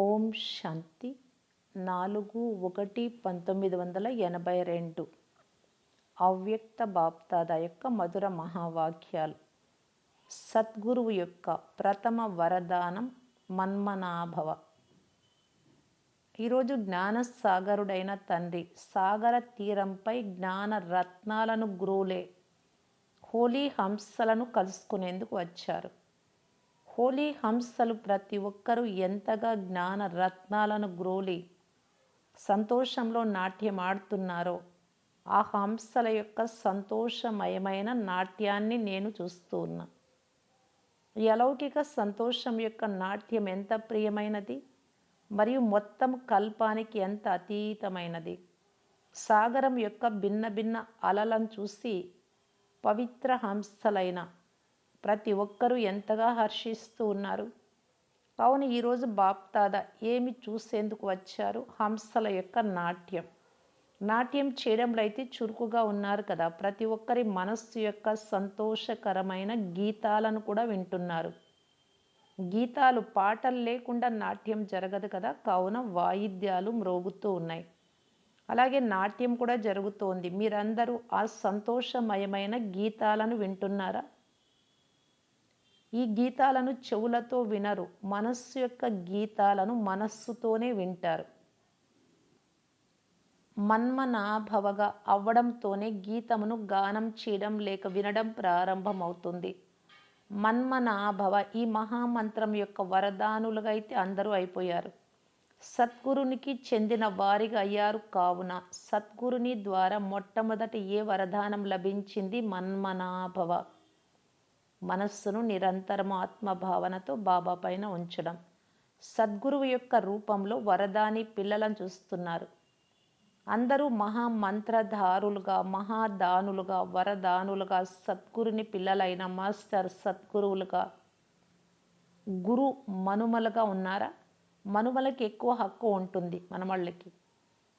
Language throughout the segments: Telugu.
ఓం శాంతి. నాలుగు ఒకటి పంతొమ్మిది వందల ఎనభై రెండు. అవ్యక్త బాప్తాద యొక్క మధుర మహావాక్యాలు. సద్గురువు యొక్క ప్రథమ వరదానం మన్మనాభవ. ఈరోజు జ్ఞానసాగరుడైన తండ్రి సాగర తీరంపై జ్ఞాన రత్నాలను గ్రోలే హోలీ హంసలను కలుసుకునేందుకు వచ్చారు. హోలీ హంసలు ప్రతి ఒక్కరూ ఎంతగా జ్ఞాన రత్నాలను గ్రోలి సంతోషంలో నాట్యం ఆడుతున్నారో ఆ హంసల యొక్క సంతోషమయమైన నాట్యాన్ని నేను చూస్తూ ఉన్నా. ఈ అలౌకిక సంతోషం యొక్క నాట్యం ఎంత ప్రియమైనది మరియు మొత్తం కల్పానికి ఎంత అతీతమైనది. సాగరం యొక్క భిన్న భిన్న అలలను చూసి పవిత్ర హంసలైన ప్రతి ఒక్కరూ ఎంతగా హర్షిస్తూ ఉన్నారు. కావున ఈరోజు బాప్తాద ఏమి చూసేందుకు వచ్చారు? హంసల యొక్క నాట్యం. నాట్యం చేయడంలో అయితే చురుకుగా ఉన్నారు కదా. ప్రతి ఒక్కరి మనస్సు యొక్క సంతోషకరమైన గీతాలను కూడా వింటున్నారు. గీతాలు పాటలు లేకుండా నాట్యం జరగదు కదా. కావున వాయిద్యాలు మ్రోగుతూ ఉన్నాయి. అలాగే నాట్యం కూడా జరుగుతోంది. మీరందరూ ఆ సంతోషమయమైన గీతాలను వింటున్నారా? ఈ గీతాలను చెవులతో వినరు. మనస్సు యొక్క గీతాలను మనస్సుతోనే వింటారు. మన్మనాభవగా అవ్వడంతోనే గీతమును గానం చేయడం లేక వినడం ప్రారంభమవుతుంది. మన్మనాభవ ఈ మహామంత్రం యొక్క వరదానులుగా అయితే అందరూ అయిపోయారు. సద్గురునికి చెందిన వారిగా అయ్యారు కావున సద్గురుని ద్వారా మొట్టమొదట ఏ వరదానం లభించింది? మన్మనాభవ. మనస్సును నిరంతరం ఆత్మభావనతో బాబా పైన ఉంచడం. సద్గురువు యొక్క రూపంలో వరదాని పిల్లలను చూస్తున్నారు. అందరూ మహామంత్రధారులుగా మహాదానులుగా వరదానులుగా సద్గురుని పిల్లలైన మాస్టర్ సద్గురువులుగా. గురు మనుమలుగా ఉన్నారా? మనుమలకి ఎక్కువ హక్కు ఉంటుంది మనవాళ్ళకి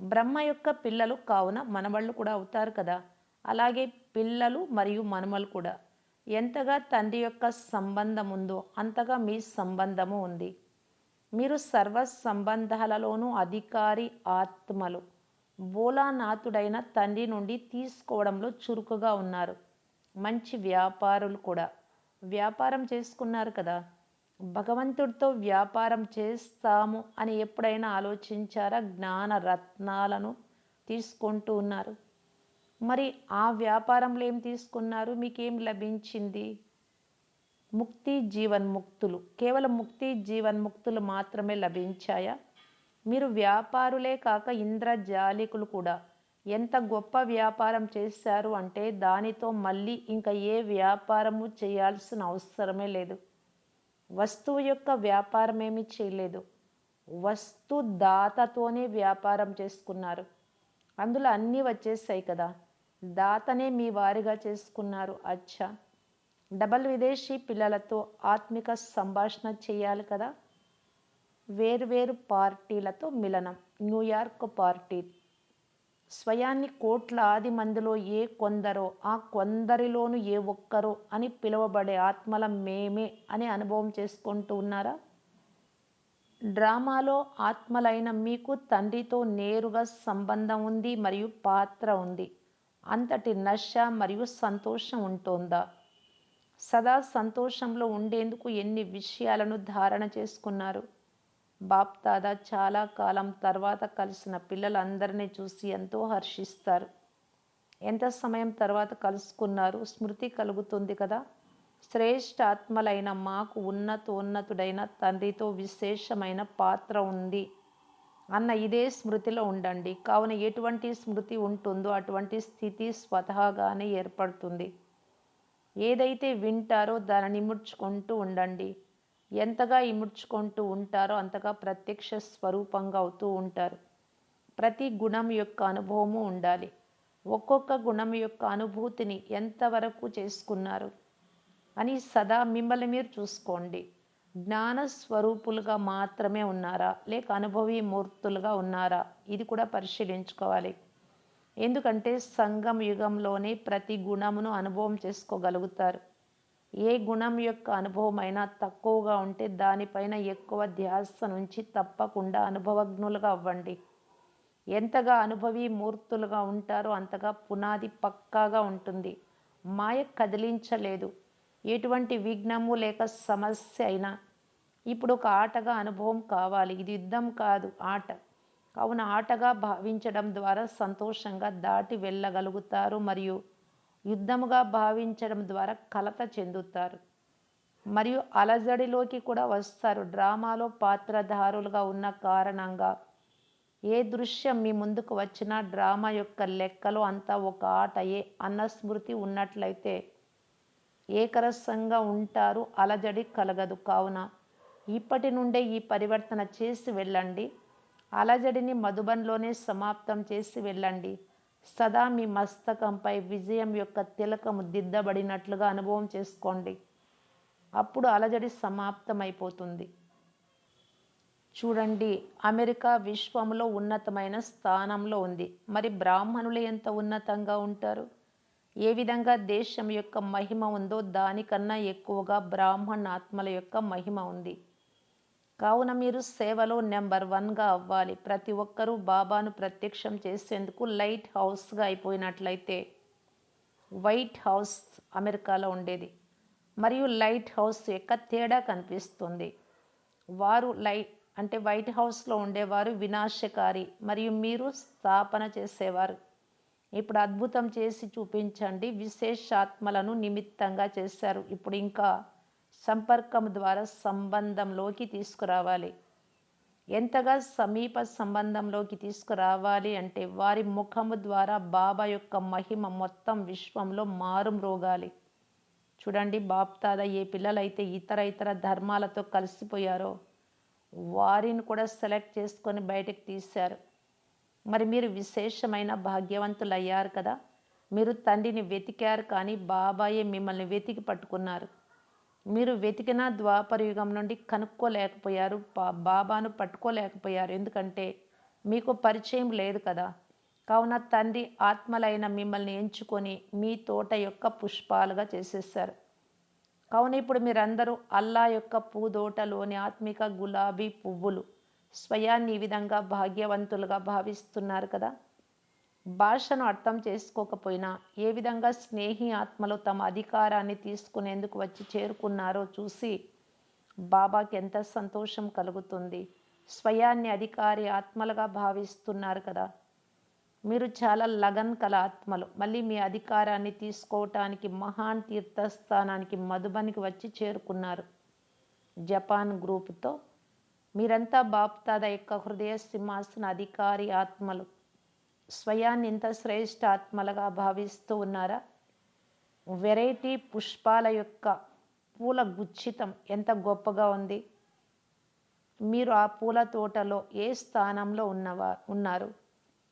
బ్రహ్మ యొక్క పిల్లలు కావున మనవాళ్ళు కూడా అవుతారు కదా. అలాగే పిల్లలు మరియు మనుమలు కూడా. ఎంతగా తండ్రి యొక్క సంబంధం ఉందో అంతగా మీ సంబంధము ఉంది. మీరు సర్వ సంబంధాలలోనూ అధికారి ఆత్మలు. బోలానాథుడైన తండ్రి నుండి తీసుకోవడంలో చురుకుగా ఉన్నారు. మంచి వ్యాపారులు కూడా. వ్యాపారం చేసుకున్నారు కదా. భగవంతుడితో వ్యాపారం చేస్తాము అని ఎప్పుడైనా ఆలోచించారా? జ్ఞాన రత్నాలను తీసుకుంటూ ఉన్నారు. మరి ఆ వ్యాపారంలో ఏం తీసుకున్నారు? మీకేం లభించింది? ముక్తి జీవన్ముక్తులు. కేవలం ముక్తి జీవన్ముక్తులు మాత్రమే లభించాయా? మీరు వ్యాపారులే కాక ఇంద్రజాలికులు కూడా. ఎంత గొప్ప వ్యాపారం చేశారు అంటే దానితో మళ్ళీ ఇంకా ఏ వ్యాపారము చేయాల్సిన అవసరమే లేదు. వస్తువు యొక్క వ్యాపారం ఏమీ చేయలేదు. వస్తు దాతతోనే వ్యాపారం చేసుకున్నారు. అందులో అన్నీ వచ్చేసాయి కదా. దాతనే మీ వారిగా చేసుకున్నారు అచ్చా. డబల్ విదేశీ పిల్లలతో ఆత్మిక సంభాషణ చేయాలి కదా? వేర్వేరు పార్టీలతో మిలనం న్యూయార్క్ పార్టీ. స్వయాన్ని కోట్లాది మందిలో ఏ కొందరో ఆ కొందరిలోను ఏ ఒక్కరో అని పిలువబడే ఆత్మల మేమే అని అనుభవం చేసుకుంటూ ఉన్నారా? డ్రామాలో ఆత్మలైన మీకు తండ్రితో నేరుగా సంబంధం ఉంది మరియు పాత్ర ఉంది. అంతటి నశ మరియు సంతోషం ఉంటుందా? సదా సంతోషంలో ఉండేందుకు ఎన్ని విషయాలను ధారణ చేసుకున్నారు? బాప్దాదా చాలా కాలం తర్వాత కలిసిన పిల్లలందరినీ చూసి ఎంతో హర్షిస్తారు. ఎంత సమయం తర్వాత కలుసుకున్నారు? స్మృతి కలుగుతుంది కదా? శ్రేష్ఠ ఆత్మలైన మాకు ఉన్నతోన్నతుడైన తండ్రితో విశేషమైన పాత్ర ఉంది. అన్న ఇదే స్మృతిలో ఉండండి. కావున ఎటువంటి స్మృతి ఉంటుందో అటువంటి స్థితి స్వతహాగానే ఏర్పడుతుంది. ఏదైతే వింటారో దానిని ఇముడ్చుకుంటూ ఉండండి. ఎంతగా ఇముడ్చుకుంటూ ఉంటారో అంతగా ప్రత్యక్ష స్వరూపంగా అవుతూ ఉంటారు. ప్రతి గుణం యొక్క అనుభవము ఉండాలి. ఒక్కొక్క గుణం యొక్క అనుభూతిని ఎంతవరకు చేసుకున్నారు అని సదా మిమ్మల్ని మీరు చూసుకోండి. జ్ఞాన స్వరూపులుగా మాత్రమే ఉన్నారా? లేక అనుభవి మూర్తులుగా ఉన్నారా? ఇది కూడా పరిశీలించుకోవాలి. ఎందుకంటే సంగం యుగంలోనే ప్రతి గుణమును అనుభవం చేసుకోగలుగుతారు. ఏ గుణం యొక్క అనుభవమైనా తక్కువగా ఉంటే దానిపైన ఎక్కువ ధ్యాస నుంచి తప్పకుండా అనుభవజ్ఞులుగా అవ్వండి. ఎంతగా అనుభవీ మూర్తులుగా ఉంటారో అంతగా పునాది పక్కాగా ఉంటుంది. మాయ కదిలించలేదు. ఎటువంటి విఘ్నము లేక సమస్య అయినా ఇప్పుడు ఒక ఆటగా అనుభవం కావాలి. ఇది యుద్ధం కాదు ఆట. కావున ఆటగా భావించడం ద్వారా సంతోషంగా దాటి వెళ్ళగలుగుతారు మరియు యుద్ధముగా భావించడం ద్వారా కలత చెందుతారు. మరియు అలజడిలోకి కూడా వస్తారు. డ్రామాలో పాత్రధారులుగా ఉన్న కారణంగా ఏ దృశ్యం మీ ముందుకు వచ్చినా డ్రామా యొక్క లెక్కలో అంతా ఒక ఆటయే అన్న స్మృతి ఉన్నట్లయితే ఏకరసంగా ఉంటారు అలజడి కలగదు. కావున ఇప్పటి నుండే ఈ పరివర్తన చేసి వెళ్ళండి. అలజడిని మధుబన్లోనే సమాప్తం చేసి వెళ్ళండి. సదా మీ మస్తకంపై విజయం యొక్క తిలకము దిద్దబడినట్లుగా అనుభవం చేసుకోండి. అప్పుడు అలజడి సమాప్తమైపోతుంది. చూడండి అమెరికా విశ్వంలో ఉన్నతమైన స్థానంలో ఉంది. మరి బ్రాహ్మణులు ఎంత ఉన్నతంగా ఉంటారు? ఏ విధంగా దేశం యొక్క మహిమ ఉందో దానికన్నా ఎక్కువగా బ్రాహ్మణ ఆత్మల యొక్క మహిమ ఉంది. కావున మీరు సేవలో నెంబర్ వన్గా అవ్వాలి. ప్రతి ఒక్కరూ బాబాను ప్రత్యక్షం చేసేందుకు లైట్ హౌస్గా అయిపోయినట్లయితే వైట్ హౌస్ అమెరికాలో ఉండేది. మరియు లైట్ హౌస్ యొక్క తేడా కనిపిస్తుంది. వారు లైట్ అంటే వైట్ హౌస్లో ఉండేవారు వినాశకారి. మరియు మీరు స్థాపన చేసేవారు. ఇప్పుడు అద్భుతం చేసి చూపించండి. విశేషాత్మలను నిమిత్తంగా చేశారు. ఇప్పుడు ఇంకా సంపర్కం ద్వారా సంబంధంలోకి తీసుకురావాలి. ఎంతగా సమీప సంబంధంలోకి తీసుకురావాలి అంటే వారి ముఖము ద్వారా బాబా యొక్క మహిమ మొత్తం విశ్వంలో మారుమ్రోగాలి చూడండి బాప్తాద ఏ పిల్లలైతే ఇతర ఇతర ధర్మాలతో కలిసిపోయారో వారిని కూడా సెలెక్ట్ చేసుకొని బయటకు తీశారు. మరి మీరు విశేషమైన భాగ్యవంతులు అయ్యారు కదా. మీరు తండ్రిని వెతికారు కానీ బాబాయే మిమ్మల్ని వెతికి పట్టుకున్నారు. మీరు వెతికిన ద్వాపర యుగం నుండి కనుక్కోలేకపోయారు బాబాను పట్టుకోలేకపోయారు. ఎందుకంటే మీకు పరిచయం లేదు కదా. కావున తండ్రి ఆత్మలైన మిమ్మల్ని ఎంచుకొని మీ తోట యొక్క పుష్పాలుగా చేసేసారు కావున ఇప్పుడు మీరందరూ అల్లా యొక్క పూదోటలోని ఆత్మిక గులాబీ పువ్వులు స్వయాన్ని ఈ విధంగా భాగ్యవంతులుగా భావిస్తున్నారు కదా. భాషను అర్థం చేసుకోకపోయినా ఏ విధంగా స్నేహి ఆత్మలు తమ అధికారాన్ని తీసుకునేందుకు వచ్చి చేరుకున్నారో చూసి బాబాకి ఎంత సంతోషం కలుగుతుంది. స్వయాన్ని అధికారి ఆత్మలుగా భావిస్తున్నారు కదా. మీరు చాలా లగన్ కల ఆత్మలు. మళ్ళీ మీ అధికారాన్ని తీసుకోవటానికి మహాన్ తీర్థస్థానానికి మధుబనికి వచ్చి చేరుకున్నారు. జపాన్ గ్రూపుతో మీరంతా బాప్తాద యొక్క హృదయ సింహాసన అధికారి ఆత్మలు. స్వయాన్ని ఇంత శ్రేష్ఠ ఆత్మలుగా భావిస్తూ ఉన్నారా? వెరైటీ పుష్పాల యొక్క పూల గుచ్చితం ఎంత గొప్పగా ఉంది. మీరు ఆ పూల తోటలో ఏ స్థానంలో ఉన్నవా ఉన్నారు?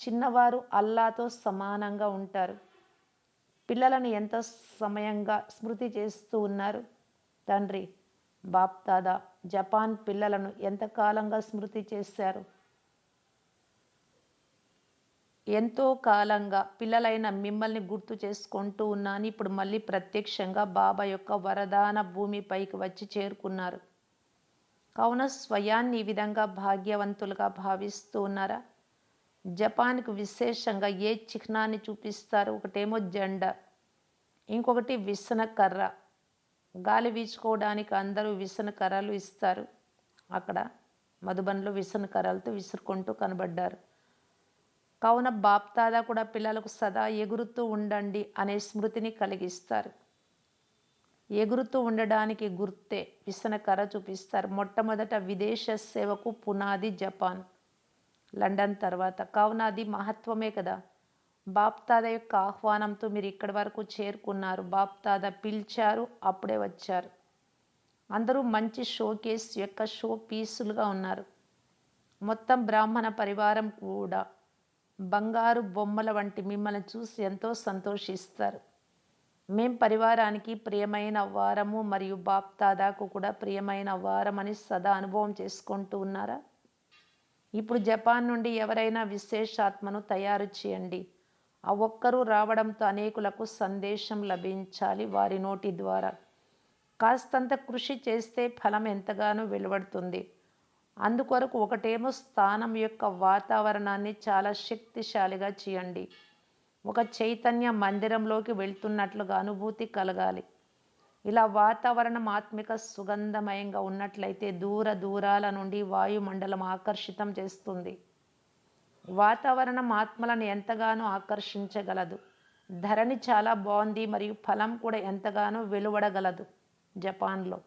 చిన్నవారు అల్లాతో సమానంగా ఉంటారు. పిల్లలను ఎంత సమయంగా స్మృతి చేస్తూ ఉన్నారు? తండ్రి బాప్దాదా జపాన్ పిల్లలను ఎంతకాలంగా స్మృతి చేశారు? ఎంతో కాలంగా పిల్లలైన మిమ్మల్ని గుర్తు చేసుకుంటూ ఉన్నాను. ఇప్పుడు మళ్ళీ ప్రత్యక్షంగా బాబా యొక్క వరదాన భూమిపైకి వచ్చి చేరుకున్నారు. కావున స్వయాన్ని ఈ విధంగా భాగ్యవంతులుగా భావిస్తూ ఉన్నారా? జపాన్కు విశేషంగా ఏ చిహ్నాన్ని చూపిస్తారు? ఒకటేమో జెండా ఇంకొకటి విసన కర్ర గాలి వీచుకోవడానికి అందరూ విసన కర్రలు ఇస్తారు. అక్కడ మధుబన్లో విసన కర్రలతో విసురుకుంటూ కనబడ్డారు. కావున బాప్తాదా కూడా పిల్లలకు సదా ఎగురుతూ ఉండండి అనే స్మృతిని కలిగిస్తారు. ఎగురుతూ ఉండడానికి గుర్తే విసన కర్ర చూపిస్తారు. మొట్టమొదట విదేశ సేవకు పునాది జపాన్ లండన్ తర్వాత. కావున అది మహత్వమే కదా. బాప్తాద యొక్క ఆహ్వానంతో మీరు ఇక్కడి వరకు చేరుకున్నారు. బాప్తాద పిలిచారు అప్పుడే వచ్చారు. అందరూ మంచి షోకేస్ యొక్క షో పీసులుగా ఉన్నారు. మొత్తం బ్రాహ్మణ పరివారం కూడా బంగారు బొమ్మల వంటి మిమ్మల్ని చూసి ఎంతో సంతోషిస్తారు. మేం పరివారానికి ప్రియమైన వారము మరియు బాప్తాదాకు కూడా ప్రియమైన వారమని సదా అనుభవం చేసుకుంటూ ఉన్నారా? ఇప్పుడు జపాన్ నుండి ఎవరైనా విశేషాత్మను తయారు చేయండి. ఆ ఒక్కరూ రావడంతో అనేకులకు సందేశం లభించాలి వారి నోటి ద్వారా. కాస్తంత కృషి చేస్తే ఫలం ఎంతగానో వెలువడుతుంది. అందుకొరకు ఒకటేమో స్థానం యొక్క వాతావరణాన్ని చాలా శక్తిశాలిగా చేయండి. ఒక చైతన్య మందిరంలోకి వెళ్తున్నట్లుగా అనుభూతి కలగాలి. ఇలా వాతావరణం ఆత్మిక సుగంధమయంగా ఉన్నట్లయితే దూర దూరాల నుండి వాయుమండలం ఆకర్షితం చేస్తుంది. వాతావరణం ఆత్మలను ఎంతగానో ఆకర్షించగలదు. ధరణి చాలా బాగుంది మరియు ఫలం కూడా ఎంతగానో వెలువడగలదు జపాన్లో.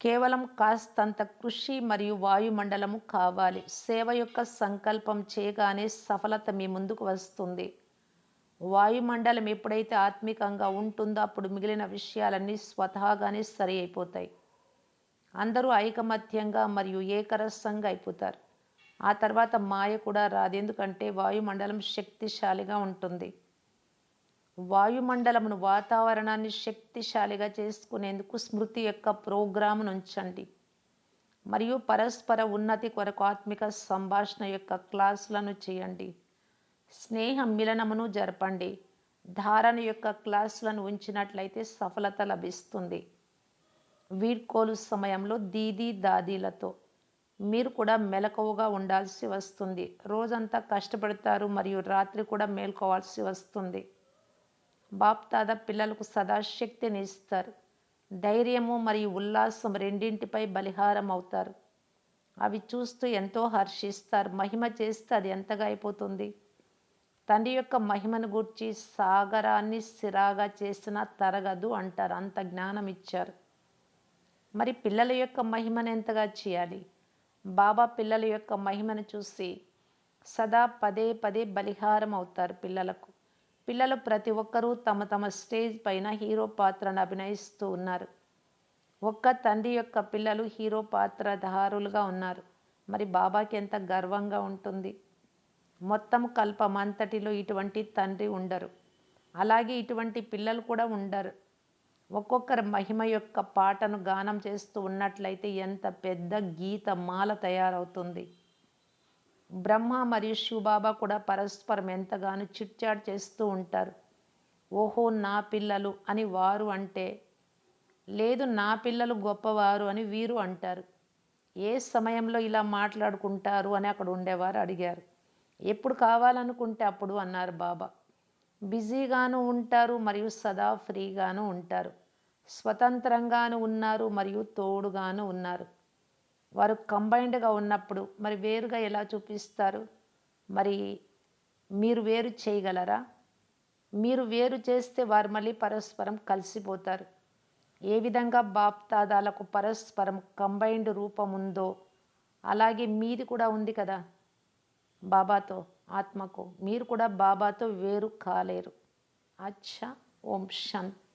కేవలం కాస్తంత కృషి మరియు వాయుమండలము కావాలి. సేవ యొక్క సంకల్పం చేయగానే సఫలత మీ ముందుకు వస్తుంది. వాయుమండలం ఎప్పుడైతే ఆత్మికంగా ఉంటుందో అప్పుడు మిగిలిన విషయాలన్నీ స్వతహాగానే సరి అయిపోతాయి. అందరూ ఐకమత్యంగా మరియు ఏకరసంగా అయిపోతారు. ఆ తర్వాత మాయ కూడా రాదు. ఎందుకంటే వాయుమండలం శక్తిశాలిగా ఉంటుంది. వాయుమండలమును వాతావరణాన్ని శక్తిశాలిగా చేసుకునేందుకు స్మృతి యొక్క ప్రోగ్రామును ఉంచండి మరియు పరస్పర ఉన్నతి కొరకు ఆత్మిక సంభాషణ యొక్క క్లాసులను చేయండి. స్నేహ మిలనమును జరపండి. ధారణ యొక్క క్లాసులను ఉంచినట్లయితే సఫలత లభిస్తుంది. వీడ్కోలు సమయంలో దీదీ దాదీలతో. మీరు కూడా మెలకువగా ఉండాల్సి వస్తుంది. రోజంతా కష్టపడతారు మరియు రాత్రి కూడా మేల్కోవాల్సి వస్తుంది. బాప్తాద పిల్లలకు సదా శక్తిని ఇస్తారు. ధైర్యము మరియు ఉల్లాసం రెండింటిపై బలిహారం అవుతారు అవి చూస్తూ ఎంతో హర్షిస్తారు. మహిమ చేస్తే అది ఎంతగా అయిపోతుంది? తండ్రి యొక్క మహిమను గూర్చి సాగరాన్ని సిరాగా చేసిన తరగదు అంటారు. అంత జ్ఞానం ఇచ్చారు మరి పిల్లల యొక్క మహిమను ఎంతగా చేయాలి? బాబా పిల్లల యొక్క మహిమను చూసి సదా పదే పదే బలిహారం అవుతారు పిల్లలకు. పిల్లలు ప్రతి ఒక్కరూ తమ తమ స్టేజ్ పైన హీరో పాత్రను అభినయిస్తూ ఉన్నారు. ఒక్క తండ్రి యొక్క పిల్లలు హీరో పాత్రధారులుగా ఉన్నారు. మరి బాబాకి ఎంత గర్వంగా ఉంటుంది. మొత్తం కల్పమంతటిలో ఇటువంటి తండ్రి ఉండరు. అలాగే ఇటువంటి పిల్లలు కూడా ఉండరు. ఒక్కొక్కరి మహిమ యొక్క పాటను గానం చేస్తూ ఉన్నట్లయితే ఎంత పెద్ద గీత మాల తయారవుతుంది. బ్రహ్మ మరియు శివబాబా కూడా పరస్పరం ఎంతగానో చిట్చాట్ చేస్తూ ఉంటారు. ఓహో నా పిల్లలు అని వారు అంటే లేదు నా పిల్లలు గొప్పవారు అని వీరు అంటారు. ఏ సమయంలో ఇలా మాట్లాడుకుంటారు అని అక్కడ ఉండేవారు అడిగారు. ఎప్పుడు కావాలనుకుంటే అప్పుడు అన్నారు బాబా. బిజీగాను ఉంటారు మరియు సదా ఫ్రీగాను ఉంటారు. స్వతంత్రంగాను ఉన్నారు మరియు తోడుగాను ఉన్నారు. వారు కంబైన్డ్గా ఉన్నప్పుడు మరి వేరుగా ఎలా చూపిస్తారు? మరి మీరు వేరు చేయగలరా? మీరు వేరు చేస్తే వారు మళ్ళీ పరస్పరం కలిసిపోతారు. ఏ విధంగా బాప్తాదాలకు పరస్పరం కంబైన్డ్ రూపం ఉందో అలాగే మీది కూడా ఉంది కదా బాబాతో. ఆత్మకు. మీరు కూడా బాబాతో వేరు కాలేరు. అచ్చా ఓం శాంతి